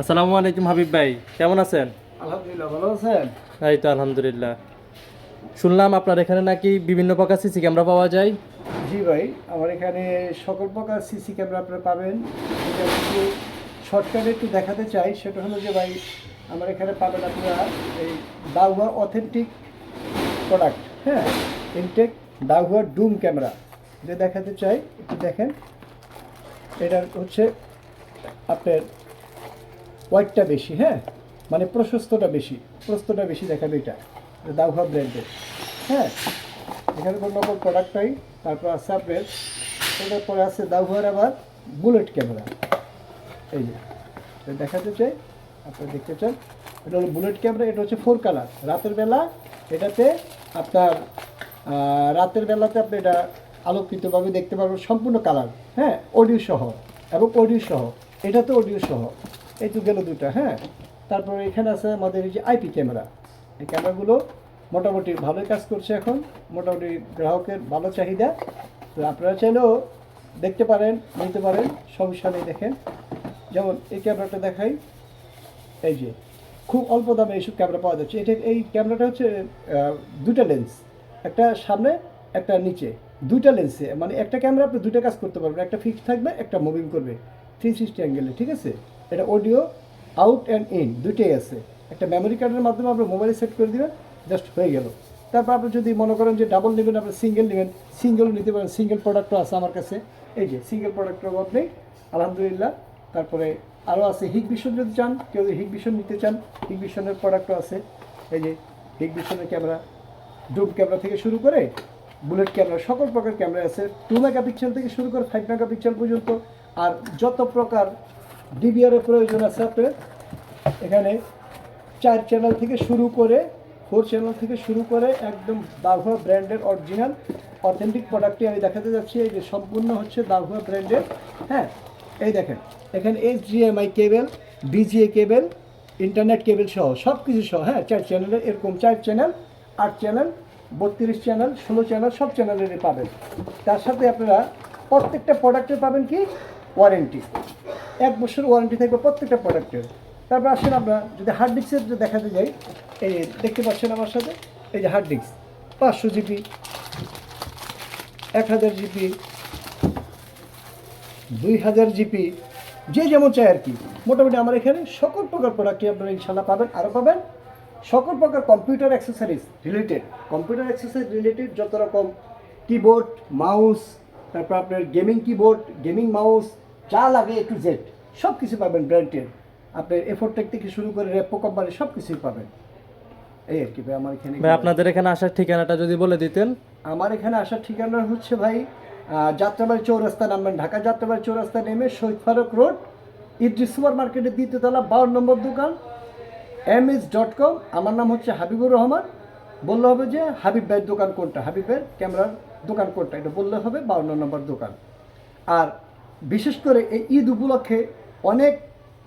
আসসালামু আলাইকুম হাবিব ভাই কেমন আছেন? আলহামদুলিল্লাহ ভালো আছেন? এই তো আলহামদুলিল্লাহ। শুনলাম আপনার এখানে নাকি বিভিন্ন প্রকার সিসি ক্যামেরা পাওয়া যায়। জি ভাই আমার এখানে সকল প্রকার সিসি ক্যামেরা আপনারা পাবেন। এটা একটু শর্টকাটে একটু দেখাতে চাই সেটা হলো যে ভাই আমার এখানে পাবেন আপনারা এই দাউয়া অথেন্টিক প্রোডাক্ট হ্যাঁ? ইনটেক দাউয়া ডুম ক্যামেরা। যে দেখাতে চাই একটু দেখেন। এটার হচ্ছে আপনার ওয়াইটটা বেশি হ্যাঁ? মানে প্রশস্তটা বেশি। প্রস্তটা বেশি দেখাবে এটা। দাউহা ব্র্যান্ডের হ্যাঁ? এখানে কোনো রকম প্রোডাক্ট নাই। তারপর আছে আপনার, এটার পরে আছে দাউহার আবার বুলেট ক্যামেরা এই যে দেখাতে চাই। আপনারা দেখতে চান। এটা হলো বুলেট ক্যামেরা এটা হচ্ছে ফোর কালার রাতের বেলা এটাতে আপনার রাতের বেলাতে আপনি এটা আলোকিতভাবে দেখতে পারবেন সম্পূর্ণ কালার হ্যাঁ? অডিও সহ। এবং অডিও সহ। এটাতে অডিও সহ। এই তো গেল দুটা হ্যাঁ? তারপরে এখানে আছে আমাদের এই যে আইপি ক্যামেরা এই ক্যামেরাগুলো মোটামুটি ভালোই কাজ করছে এখন, মোটামুটি গ্রাহকের ভালো চাহিদা। তো আপনারা চাইলেও দেখতে পারেন, নিতে পারেন, সমস্যা নেই দেখেন। যেমন এই ক্যামেরাটা দেখাই, এই যে খুব অল্প দামে এইসব ক্যামেরা পাওয়া যাচ্ছে। এটা, এই ক্যামেরাটা হচ্ছে দুটা লেন্স একটা সামনে, একটা নিচে। দুইটা লেন্সে মানে একটা ক্যামেরা আপনি দুইটা কাজ করতে পারবেন। একটা ফিক্স থাকবে, একটা মুভিং করবে। থ্রি সিক্সটি অ্যাঙ্গেলে ঠিক আছে? এটা অডিও আউট অ্যান্ড ইন দুইটাই আছে। একটা মেমোরি কার্ডের মাধ্যমে আপনি মোবাইলে সেট করে দেবেন জাস্ট হয়ে গেল। তারপর আপনি যদি মনে করেন যে ডাবল নেবেন, আপনি সিঙ্গেল নেবেন সিঙ্গেলও নিতে পারেন সিঙ্গেল প্রোডাক্টও আছে আমার কাছে। এই যে সিঙ্গেল প্রোডাক্টের নেই আলহামদুলিল্লাহ। তারপরে আরও আছে হিগ ভিশন যদি চান, কেউ যদি হিগ ভিশন নিতে চান, হিগ ভিশনের প্রোডাক্টও আছে। এই যে, হিগ ভিশনের ক্যামেরা, ডুম ক্যামেরা থেকে শুরু করে, বুলেট ক্যামেরা, সকল প্রকার ক্যামেরা আছে। টু মেগা পিক্সেল থেকে শুরু করে ফাইভ মেগা পিক্সেল পর্যন্ত। আর যত প্রকার ডিবিআর এর প্রয়োজন আছে আপনার এখানে চার চ্যানেল থেকে শুরু করে ফোর চ্যানেল থেকে শুরু করে একদম দাঘুয়া ব্র্যান্ডের অরিজিনাল অথেন্টিক প্রোডাক্টটি আমি দেখাতে যাচ্ছি। এই যে সম্পূর্ণ হচ্ছে দাঘুয়া ব্র্যান্ডের হ্যাঁ? এই দেখেন, এখানে HDMI cable VGA cable internet cable সহ সব কিছু সহ হ্যাঁ? চার চ্যানেলের এরকম চার চ্যানেল আট চ্যানেল বত্রিশ চ্যানেল ষোলো চ্যানেল সব চ্যানেলেরই পাবেন। তার সাথে আপনারা প্রত্যেকটা প্রোডাক্টের পাবেন কি? ওয়ারেন্টি এক বছর ওয়ারেন্টি থাকবে প্রত্যেকটা প্রোডাক্টের তারপর আসেন আমরা যদি হার্ড ডিস্কের দেখাতে যাই, এই দেখতে পাচ্ছেন আমার সাথে, এই যে হার্ড ডিস্ক পাঁচশো জিবি এক হাজার জিবি দুই হাজার জিপি যে যেমন চায় আর কি। মোটামুটি আমার এখানে সকল প্রকার প্রোডাক্টই আপনারা ইনশাল্লাহ পাবেন, আরও পাবেন। সকল প্রকার computer accessories related computer accessories related যত রকম কিবোর্ড মাউস তারপর আপনার গেমিং কিবোর্ড গেমিং মাউস যা লাগে এ টু জেড সব কিছু পাবেন ব্র্যান্ডের আপনার এফোরটেক থেকে শুরু করে রেপো কোম্পানি সব কিছুই পাবেন। এই আর কি ভাই আমার এখানে ভাই আপনাদের এখানে আসার ঠিকানাটা যদি বলে দিতেন। আমার এখানে আসার ঠিকানা হচ্ছে ভাই যাত্রাবাড়ি চৌরাস্তা নামবেন ঢাকা যাত্রাবাড়ি চৌরাস্তা নেমে শহীদ ফারুক রোড ইদ্রি সুপার মার্কেটের দ্বিতীয়তলা বাউন্ন নম্বর দোকান এম এস ডট কম। আমার নাম হচ্ছে হাবিবুর রহমান। বললে হবে যে হাবিব ভাইয়ের দোকান কোনটা? হাবিবের ক্যামেরার দোকান কোনটা? এটা বললে হবে বাউন্ন নম্বর দোকান। আর বিশেষ করে এই ঈদ উপলক্ষে অনেক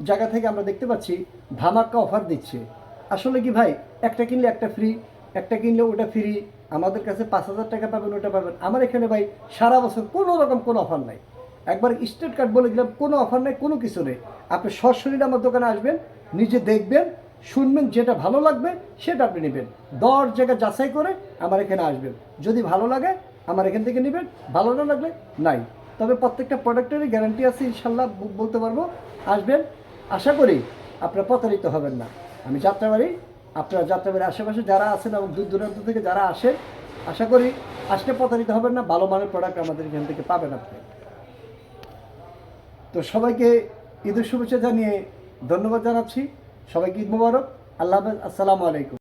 জায়গা থেকে আমরা দেখতে পাচ্ছি ধামাক্কা অফার দিচ্ছে। আসলে কি ভাই, একটা কিনলে একটা ফ্রি, একটা কিনলে ওটা ফ্রি, আমাদের কাছে পাঁচ হাজার টাকা পাবেন, ওটা পাবেন। আমার এখানে ভাই সারা বছর কোনো রকম কোনো অফার নাই। একবার স্টেট কার্ড বলে দিলাম, কোনো অফার নেই, কোনো কিছু নেই। আপনি সরাসরি আমার দোকানে আসবেন, নিজে দেখবেন শুনবেন যেটা ভালো লাগবে, সেটা আপনি নেবেন। দশ জায়গা যাচাই করে আমার এখানে আসবেন। যদি ভালো লাগে, আমার এখান থেকে নেবেন। ভালো না লাগলে, নাই। তবে প্রত্যেকটা প্রোডাক্টেরই গ্যারান্টি আছে, ইনশাল্লাহ বলতে পারব। আসবেন। আশা করি আপনারা প্রতারিত হবেন না। আমি যাত্রাবাড়ি, আপনারা যাত্রাবাড়ির আশেপাশে যারা আছেন এবং দূর দূরান্ত থেকে যারা আসেন, আশা করি আসলে প্রতারিত হবেন না। ভালো মানের প্রোডাক্ট আমাদের এখান থেকে পাবেন আপনি। তো সবাইকে ঈদের শুভেচ্ছা জানিয়ে ধন্যবাদ জানাচ্ছি। সবাইকে ঈদ মুবারক। আল্লাহ আসসালামু আলাইকুম।